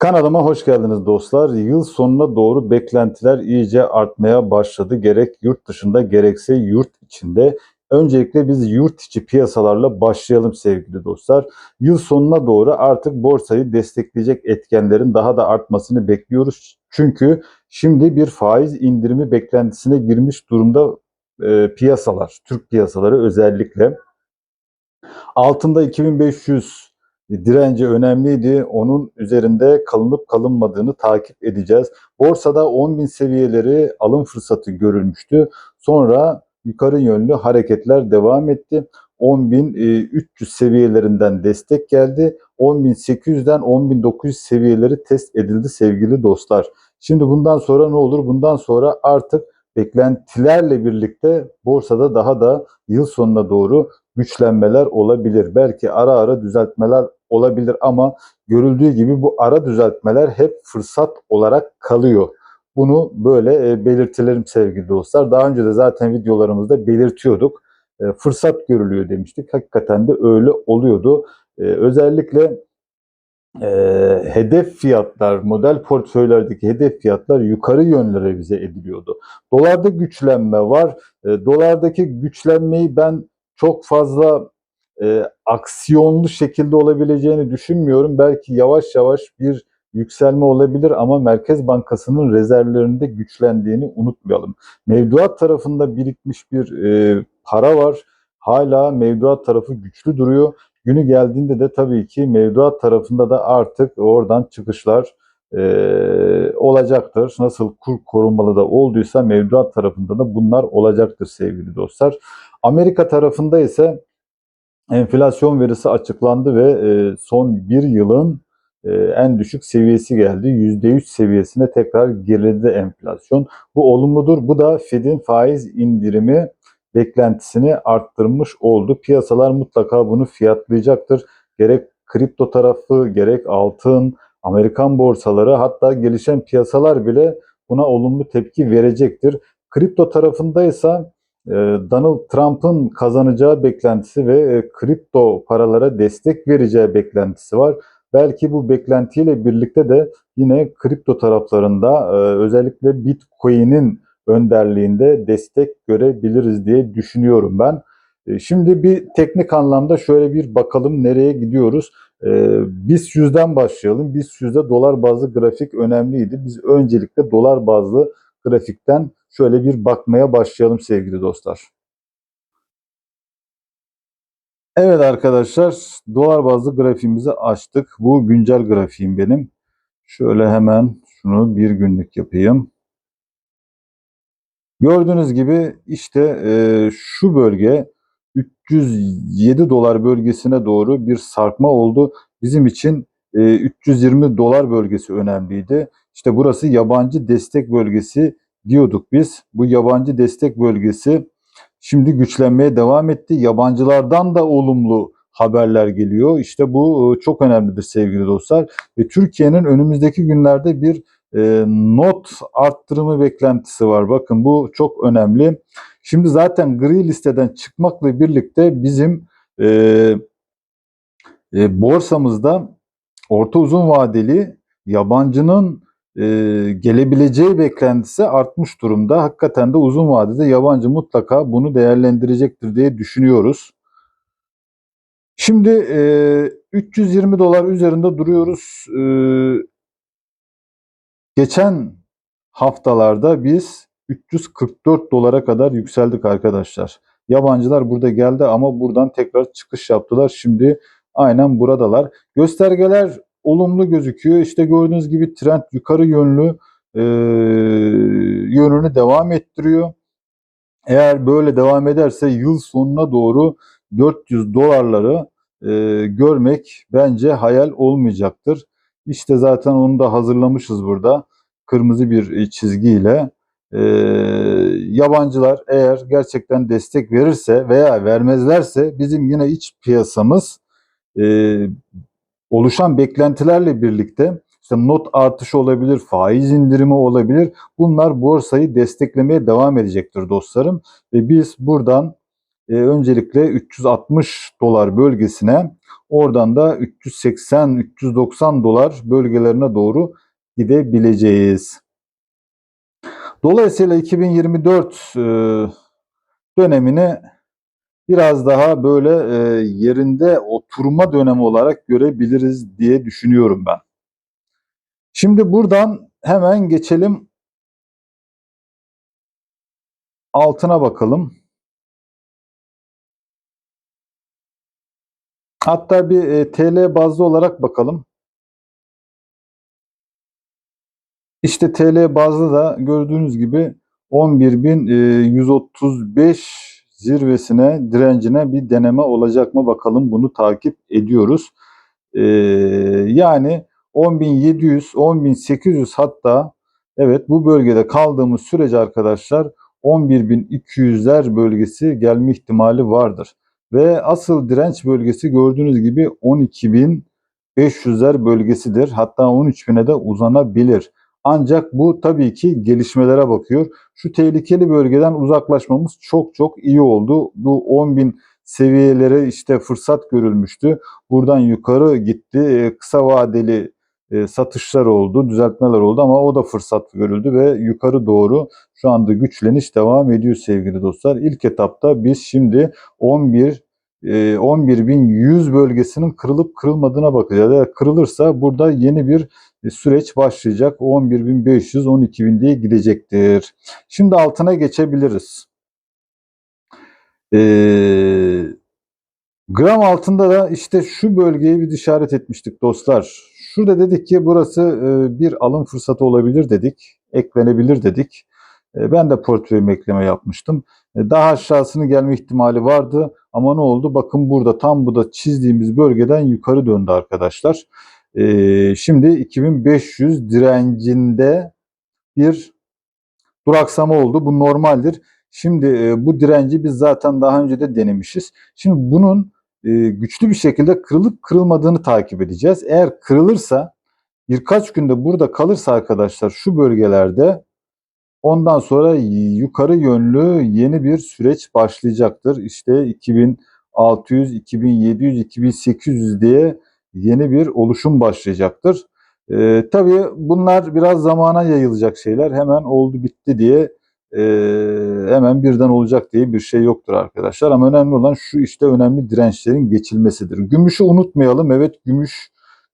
Kanalıma hoş geldiniz dostlar. Yıl sonuna doğru beklentiler iyice artmaya başladı. Gerek yurt dışında gerekse yurt içinde. Öncelikle biz yurt içi piyasalarla başlayalım sevgili dostlar. Yıl sonuna doğru artık borsayı destekleyecek etkenlerin daha da artmasını bekliyoruz. Çünkü şimdi bir faiz indirimi beklentisine girmiş durumda e, piyasalar, Türk piyasaları özellikle. Altında 2500 direnci önemliydi. Onun üzerinde kalınıp kalınmadığını takip edeceğiz. Borsada 10.000 seviyeleri alım fırsatı görülmüştü. Sonra yukarı yönlü hareketler devam etti. 10.300 seviyelerinden destek geldi. 10.800'den 10.900 seviyeleri test edildi sevgili dostlar. Şimdi bundan sonra ne olur? Bundan sonra artık beklentilerle birlikte borsada daha da yıl sonuna doğru güçlenmeler olabilir. Belki ara ara düzeltmeler olabilir ama görüldüğü gibi bu ara düzeltmeler hep fırsat olarak kalıyor. Bunu böyle e, belirtilerim sevgili dostlar. Daha önce de zaten videolarımızda belirtiyorduk. E, fırsat görülüyor demiştik. Hakikaten de öyle oluyordu. E, özellikle hedef fiyatlar, model portföylerdeki hedef fiyatlar yukarı yönlü revize ediliyordu. Dolarda güçlenme var. Dolardaki güçlenmeyi ben çok fazla e, aksiyonlu şekilde olabileceğini düşünmüyorum. Belki yavaş yavaş bir yükselme olabilir ama Merkez Bankası'nın rezervlerinde güçlendiğini unutmayalım. Mevduat tarafında birikmiş bir e, para var. Hala mevduat tarafı güçlü duruyor. Günü geldiğinde de tabii ki mevduat tarafında da artık oradan çıkışlar e, olacaktır. Nasıl kur korumalı da olduysa mevduat tarafında da bunlar olacaktır sevgili dostlar. Amerika tarafında ise enflasyon verisi açıklandı ve e, son bir yılın e, en düşük seviyesi geldi. %3 seviyesine tekrar geriledi enflasyon. Bu olumludur. Bu da Fed'in faiz indirimi beklentisini arttırmış oldu. Piyasalar mutlaka bunu fiyatlayacaktır. Gerek kripto tarafı, gerek altın, Amerikan borsaları hatta gelişen piyasalar bile buna olumlu tepki verecektir. Kripto tarafındaysa Donald Trump'ın kazanacağı beklentisi ve e, kripto paralara destek vereceği beklentisi var. Belki bu beklentiyle birlikte de yine kripto taraflarında e, özellikle Bitcoin'in önderliğinde destek görebiliriz diye düşünüyorum ben. Şimdi bir teknik anlamda şöyle bir bakalım nereye gidiyoruz. BIST 100'den başlayalım. BIST 100'de dolar bazlı grafik önemliydi. Biz öncelikle dolar bazlı grafikten şöyle bir bakmaya başlayalım sevgili dostlar. Evet arkadaşlar dolar bazlı grafiğimizi açtık. Bu güncel grafiğim benim. Şöyle hemen şunu bir günlük yapayım. Gördüğünüz gibi işte e, şu bölge 307 dolar bölgesine doğru bir sarkma oldu. Bizim için e, 320 dolar bölgesi önemliydi. İşte burası yabancı destek bölgesi diyorduk biz. Bu yabancı destek bölgesi şimdi güçlenmeye devam etti. Yabancılardan da olumlu haberler geliyor. İşte bu e, çok önemlidir sevgili dostlar. Ve Türkiye'nin önümüzdeki günlerde bir e, not arttırımı beklentisi var. Bakın bu çok önemli. Şimdi zaten gri listeden çıkmakla birlikte bizim e, e, borsamızda orta uzun vadeli yabancının e, gelebileceği beklentisi artmış durumda. Hakikaten de uzun vadede yabancı mutlaka bunu değerlendirecektir diye düşünüyoruz. Şimdi e, 320 dolar üzerinde duruyoruz. E, geçen haftalarda biz 344 dolara kadar yükseldik arkadaşlar. Yabancılar burada geldi ama buradan tekrar çıkış yaptılar. Şimdi aynen buradalar. Göstergeler olumlu gözüküyor. İşte gördüğünüz gibi trend yukarı yönlü e, yönünü devam ettiriyor. Eğer böyle devam ederse yıl sonuna doğru 400 dolarları e, görmek bence hayal olmayacaktır. İşte zaten onu da hazırlamışız burada. Kırmızı bir çizgiyle. E, yabancılar eğer gerçekten destek verirse veya vermezlerse bizim yine iç piyasamız e, oluşan beklentilerle birlikte işte not artışı olabilir, faiz indirimi olabilir. Bunlar borsayı desteklemeye devam edecektir dostlarım. Ve biz buradan e, öncelikle 360 dolar bölgesine oradan da 380-390 dolar bölgelerine doğru gidebileceğiz. Dolayısıyla 2024 e, dönemini biraz daha böyle e, yerinde oturma dönemi olarak görebiliriz diye düşünüyorum ben. Şimdi buradan hemen geçelim altına bakalım. Hatta bir e, TL bazlı olarak bakalım. İşte TL bazlı da gördüğünüz gibi 11.135 zirvesine, direncine bir deneme olacak mı bakalım bunu takip ediyoruz. Ee, yani 10.700, 10.800 hatta evet bu bölgede kaldığımız sürece arkadaşlar 11.200'ler bölgesi gelme ihtimali vardır. Ve asıl direnç bölgesi gördüğünüz gibi 12.500'ler bölgesidir. Hatta 13.000'e de uzanabilir. Ancak bu tabii ki gelişmelere bakıyor. Şu tehlikeli bölgeden uzaklaşmamız çok çok iyi oldu. Bu 10.000 seviyelere işte fırsat görülmüştü. Buradan yukarı gitti. E, kısa vadeli e, satışlar oldu, düzeltmeler oldu ama o da fırsat görüldü ve yukarı doğru şu anda güçleniş devam ediyor sevgili dostlar. İlk etapta biz şimdi 11 11.100 bölgesinin kırılıp kırılmadığına bakacağız. Eğer kırılırsa burada yeni bir süreç başlayacak. 11.500, 12.000 diye gidecektir. Şimdi altına geçebiliriz. Ee, gram altında da işte şu bölgeyi bir işaret etmiştik dostlar. Şurada dedik ki burası e, bir alım fırsatı olabilir dedik. Eklenebilir dedik. E, ben de portföyüm ekleme yapmıştım. E, daha aşağısını gelme ihtimali vardı ama ne oldu? Bakın burada tam bu da çizdiğimiz bölgeden yukarı döndü arkadaşlar. Şimdi 2500 direncinde bir duraksama oldu. Bu normaldir. Şimdi bu direnci biz zaten daha önce de denemişiz. Şimdi bunun güçlü bir şekilde kırılıp kırılmadığını takip edeceğiz. Eğer kırılırsa birkaç günde burada kalırsa arkadaşlar şu bölgelerde ondan sonra yukarı yönlü yeni bir süreç başlayacaktır. İşte 2600, 2700, 2800 diye yeni bir oluşum başlayacaktır. Ee, tabii bunlar biraz zamana yayılacak şeyler. Hemen oldu bitti diye e, hemen birden olacak diye bir şey yoktur arkadaşlar. Ama önemli olan şu işte önemli dirençlerin geçilmesidir. Gümüşü unutmayalım. Evet gümüş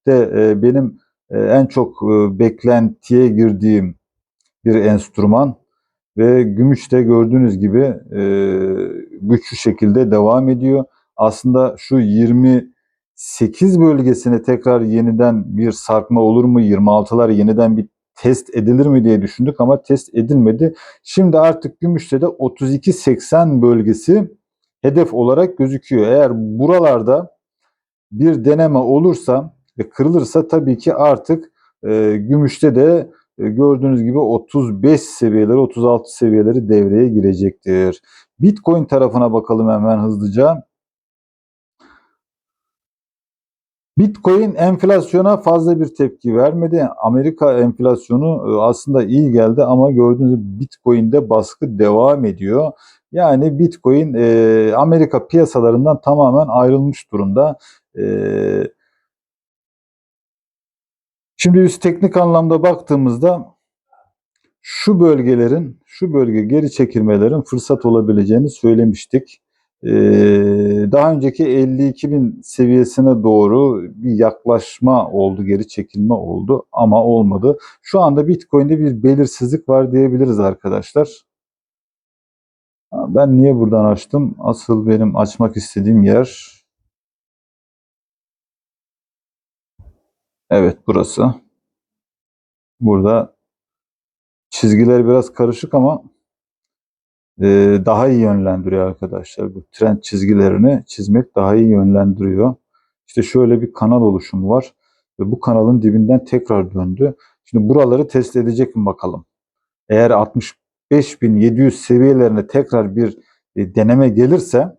de e, benim e, en çok e, beklentiye girdiğim bir enstrüman ve gümüş de gördüğünüz gibi e, güçlü şekilde devam ediyor. Aslında şu 28 bölgesine tekrar yeniden bir sarkma olur mu? 26'lar yeniden bir test edilir mi diye düşündük ama test edilmedi. Şimdi artık Gümüş'te de 32-80 bölgesi hedef olarak gözüküyor. Eğer buralarda bir deneme olursa ve kırılırsa tabii ki artık e, Gümüş'te de e, gördüğünüz gibi 35 seviyeleri 36 seviyeleri devreye girecektir. Bitcoin tarafına bakalım hemen hızlıca. Bitcoin enflasyona fazla bir tepki vermedi. Amerika enflasyonu e, aslında iyi geldi ama gördüğünüz gibi Bitcoin'de baskı devam ediyor. Yani Bitcoin e, Amerika piyasalarından tamamen ayrılmış durumda. E, şimdi biz teknik anlamda baktığımızda şu bölgelerin, şu bölge geri çekilmelerin fırsat olabileceğini söylemiştik. Ee, daha önceki 52 bin seviyesine doğru bir yaklaşma oldu, geri çekilme oldu ama olmadı. Şu anda Bitcoin'de bir belirsizlik var diyebiliriz arkadaşlar. Ben niye buradan açtım? Asıl benim açmak istediğim yer Evet burası. Burada çizgiler biraz karışık ama daha iyi yönlendiriyor arkadaşlar. Bu trend çizgilerini çizmek daha iyi yönlendiriyor. İşte şöyle bir kanal oluşumu var ve bu kanalın dibinden tekrar döndü. Şimdi buraları test edecek mi bakalım. Eğer 65.700 seviyelerine tekrar bir e, deneme gelirse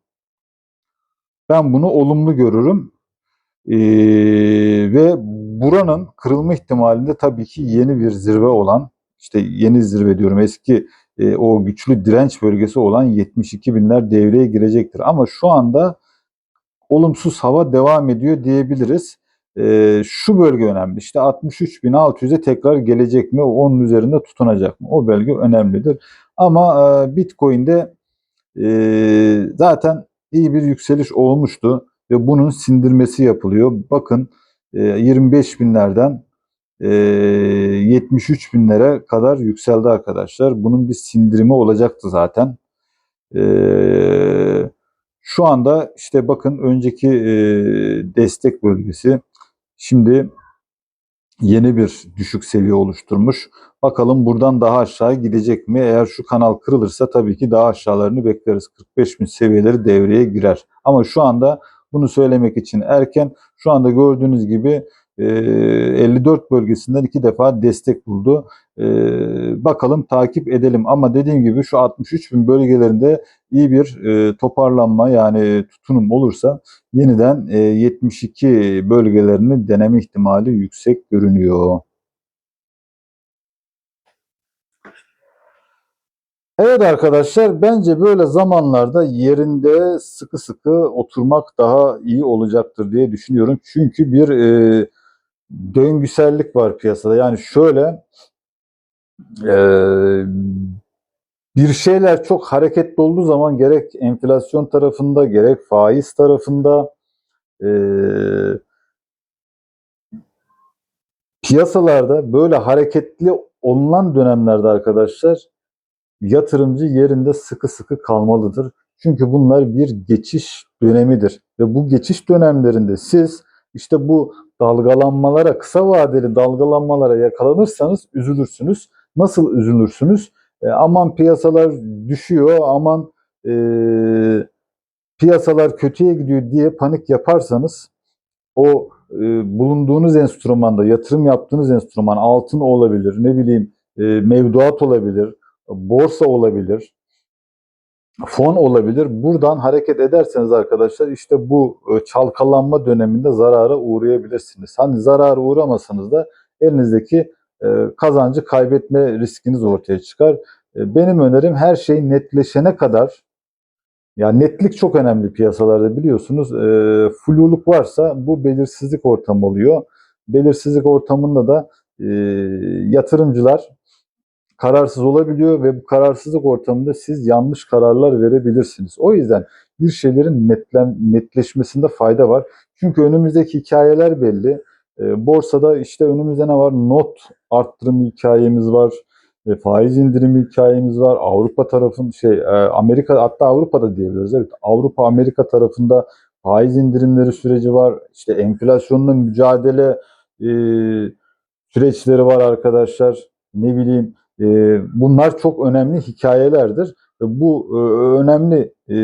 ben bunu olumlu görürüm. Ee, ve buranın kırılma ihtimalinde tabii ki yeni bir zirve olan işte yeni zirve diyorum eski e, o güçlü direnç bölgesi olan 72 binler devreye girecektir. Ama şu anda olumsuz hava devam ediyor diyebiliriz. E, şu bölge önemli. İşte 63.600'e tekrar gelecek mi? Onun üzerinde tutunacak mı? O bölge önemlidir. Ama e, Bitcoin'de e, zaten iyi bir yükseliş olmuştu ve bunun sindirmesi yapılıyor. Bakın e, 25 binlerden e, 73 binlere kadar yükseldi arkadaşlar. Bunun bir sindirimi olacaktı zaten. E, şu anda işte bakın önceki e, destek bölgesi şimdi yeni bir düşük seviye oluşturmuş. Bakalım buradan daha aşağı gidecek mi? Eğer şu kanal kırılırsa tabii ki daha aşağılarını bekleriz. 45 bin seviyeleri devreye girer. Ama şu anda bunu söylemek için erken. Şu anda gördüğünüz gibi 54 bölgesinden iki defa destek buldu. E, bakalım takip edelim. Ama dediğim gibi şu 63 bin bölgelerinde iyi bir e, toparlanma yani tutunum olursa yeniden e, 72 bölgelerini deneme ihtimali yüksek görünüyor. Evet arkadaşlar bence böyle zamanlarda yerinde sıkı sıkı oturmak daha iyi olacaktır diye düşünüyorum. Çünkü bir e, döngüsellik var piyasada. Yani şöyle e, bir şeyler çok hareketli olduğu zaman gerek enflasyon tarafında gerek faiz tarafında e, piyasalarda böyle hareketli olunan dönemlerde arkadaşlar yatırımcı yerinde sıkı sıkı kalmalıdır. Çünkü bunlar bir geçiş dönemidir ve bu geçiş dönemlerinde siz işte bu dalgalanmalara, kısa vadeli dalgalanmalara yakalanırsanız üzülürsünüz. Nasıl üzülürsünüz? E, aman piyasalar düşüyor, aman e, piyasalar kötüye gidiyor diye panik yaparsanız o e, bulunduğunuz enstrümanda, yatırım yaptığınız enstrüman altın olabilir, ne bileyim e, mevduat olabilir, borsa olabilir, fon olabilir. Buradan hareket ederseniz arkadaşlar işte bu e, çalkalanma döneminde zarara uğrayabilirsiniz. Hani zarara uğramasanız da elinizdeki e, kazancı kaybetme riskiniz ortaya çıkar. E, benim önerim her şey netleşene kadar yani netlik çok önemli piyasalarda biliyorsunuz. E, fluluk varsa bu belirsizlik ortamı oluyor. Belirsizlik ortamında da e, yatırımcılar kararsız olabiliyor ve bu kararsızlık ortamında siz yanlış kararlar verebilirsiniz. O yüzden bir şeylerin netlem, netleşmesinde fayda var. Çünkü önümüzdeki hikayeler belli. E, borsada işte önümüzde ne var? Not arttırım hikayemiz var. E, faiz indirimi hikayemiz var. Avrupa tarafın şey e, Amerika hatta Avrupa'da diyebiliriz. Evet Avrupa Amerika tarafında faiz indirimleri süreci var. İşte enflasyonla mücadele e, süreçleri var arkadaşlar. Ne bileyim e, bunlar çok önemli hikayelerdir. Bu e, önemli e,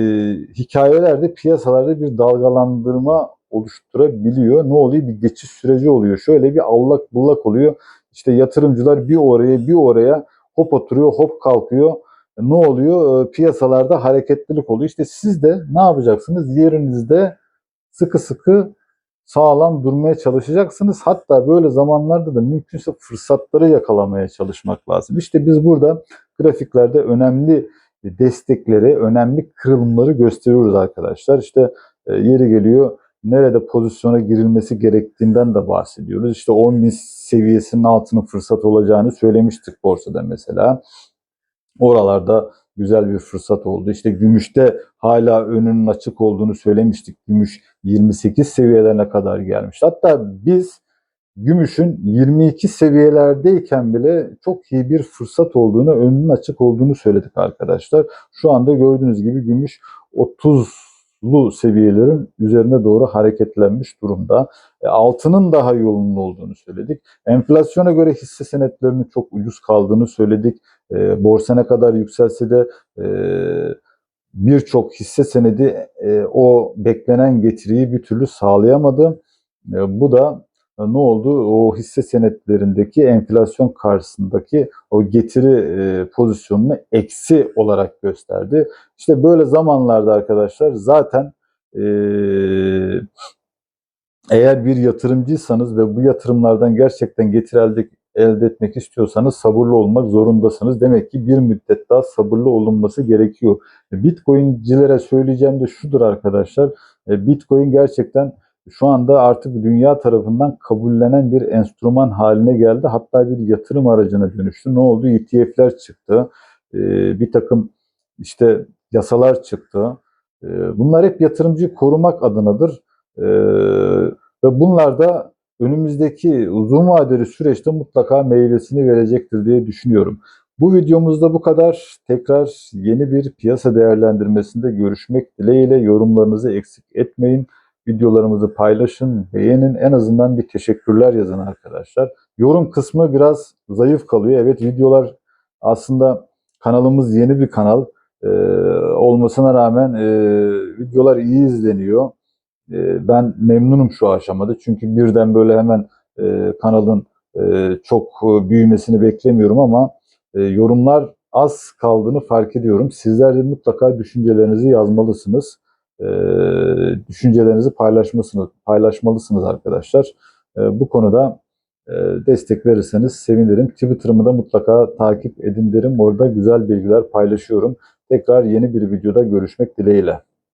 hikayeler de piyasalarda bir dalgalandırma oluşturabiliyor. Ne oluyor? Bir geçiş süreci oluyor. Şöyle bir allak bullak oluyor. İşte yatırımcılar bir oraya bir oraya hop oturuyor, hop kalkıyor. Ne oluyor? E, piyasalarda hareketlilik oluyor. İşte siz de ne yapacaksınız? Yerinizde sıkı sıkı sağlam durmaya çalışacaksınız. Hatta böyle zamanlarda da mümkünse fırsatları yakalamaya çalışmak lazım. İşte biz burada grafiklerde önemli destekleri, önemli kırılımları gösteriyoruz arkadaşlar. İşte e, yeri geliyor nerede pozisyona girilmesi gerektiğinden de bahsediyoruz. İşte 10 bin seviyesinin altının fırsat olacağını söylemiştik borsada mesela. Oralarda güzel bir fırsat oldu. İşte gümüşte hala önünün açık olduğunu söylemiştik. Gümüş 28 seviyelerine kadar gelmiş. Hatta biz gümüşün 22 seviyelerdeyken bile çok iyi bir fırsat olduğunu, önünün açık olduğunu söyledik arkadaşlar. Şu anda gördüğünüz gibi gümüş 30'lu seviyelerin üzerine doğru hareketlenmiş durumda. E, altının daha yolunun olduğunu söyledik. Enflasyona göre hisse senetlerinin çok ucuz kaldığını söyledik. E, borsa ne kadar yükselse de e, birçok hisse senedi e, o beklenen getiriyi bir türlü sağlayamadı. E, bu da ne oldu? O hisse senetlerindeki enflasyon karşısındaki o getiri e, pozisyonunu eksi olarak gösterdi. İşte böyle zamanlarda arkadaşlar zaten e, eğer bir yatırımcıysanız ve bu yatırımlardan gerçekten getiri elde elde etmek istiyorsanız sabırlı olmak zorundasınız. Demek ki bir müddet daha sabırlı olunması gerekiyor. Bitcoin'cilere söyleyeceğim de şudur arkadaşlar. E, Bitcoin gerçekten şu anda artık dünya tarafından kabullenen bir enstrüman haline geldi. Hatta bir yatırım aracına dönüştü. Ne oldu? ETF'ler çıktı. E, Bir takım işte yasalar çıktı. E, Bunlar hep yatırımcıyı korumak adınadır. E, Ve bunlar da önümüzdeki uzun vadeli süreçte mutlaka meyvesini verecektir diye düşünüyorum. Bu videomuzda bu kadar. Tekrar yeni bir piyasa değerlendirmesinde görüşmek dileğiyle yorumlarınızı eksik etmeyin. Videolarımızı paylaşın, beğenin. En azından bir teşekkürler yazın arkadaşlar. Yorum kısmı biraz zayıf kalıyor. Evet videolar aslında kanalımız yeni bir kanal Ee, olmasına rağmen e, videolar iyi izleniyor. Ee, ben memnunum şu aşamada. Çünkü birden böyle hemen e, kanalın e, çok e, büyümesini beklemiyorum ama e, yorumlar az kaldığını fark ediyorum. Sizler de mutlaka düşüncelerinizi yazmalısınız. E, düşüncelerinizi paylaşmasınız, paylaşmalısınız arkadaşlar. E, bu konuda e, destek verirseniz sevinirim. Twitter'ımı da mutlaka takip edin derim. Orada güzel bilgiler paylaşıyorum. Tekrar yeni bir videoda görüşmek dileğiyle.